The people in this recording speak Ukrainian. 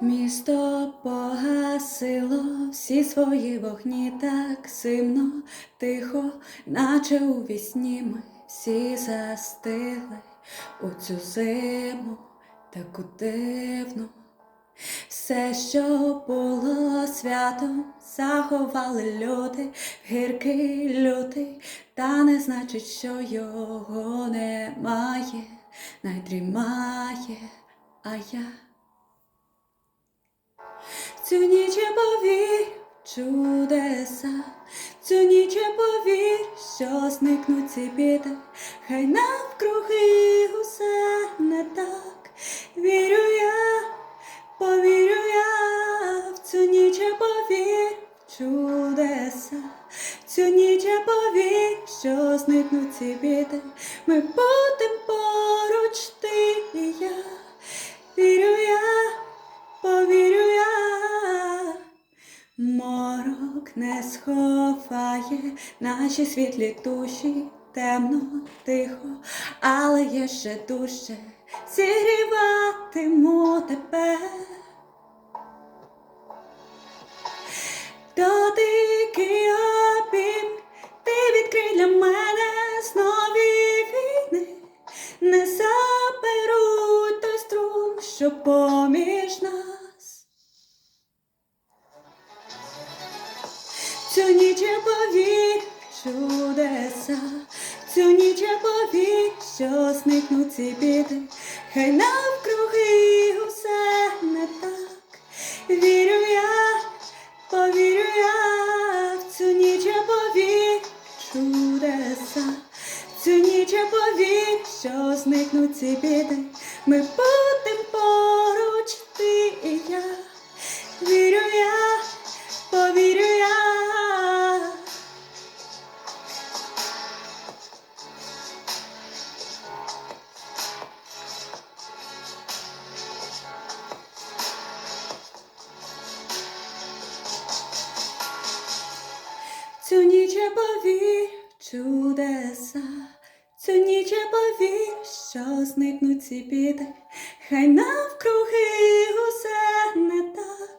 Місто погасило всі свої вогні так симно, тихо, наче у вісні ми всі застигли у цю зиму таку дивну. Все, що було святом, заховали люди, гіркий лютий, та не значить, що його немає, найдрімає, а я. Цю ніч я повір чудеса, цю ніч я повір, що зникнуть ці біди, хай навкруги усе не так. Вірю я, повірю я, в цю ніч я повір чудеса, цю ніч я повір, що зникнуть ці біди, ми будем поруч ти і я. Вірю морок не сховає наші світлі душі, темно, тихо, але є ще душе, зігріватиму тебе. Дотики обійм, ти відкрий для мене знові війни, не заберуть той струм, що поміж Цю ніч я повір чудеса, цю ніч я повір, що зникнуть ці біди, хай навкруги усе не так. Вірю я, повірю я, цю ніч я повір чудеса, цю ніч я повір, що зникнуть ці біди, ми будем поруч ти і я. Я повір чудеса, цю ніч я повір, що зникнуть ці біди, хай навкруги усе не так.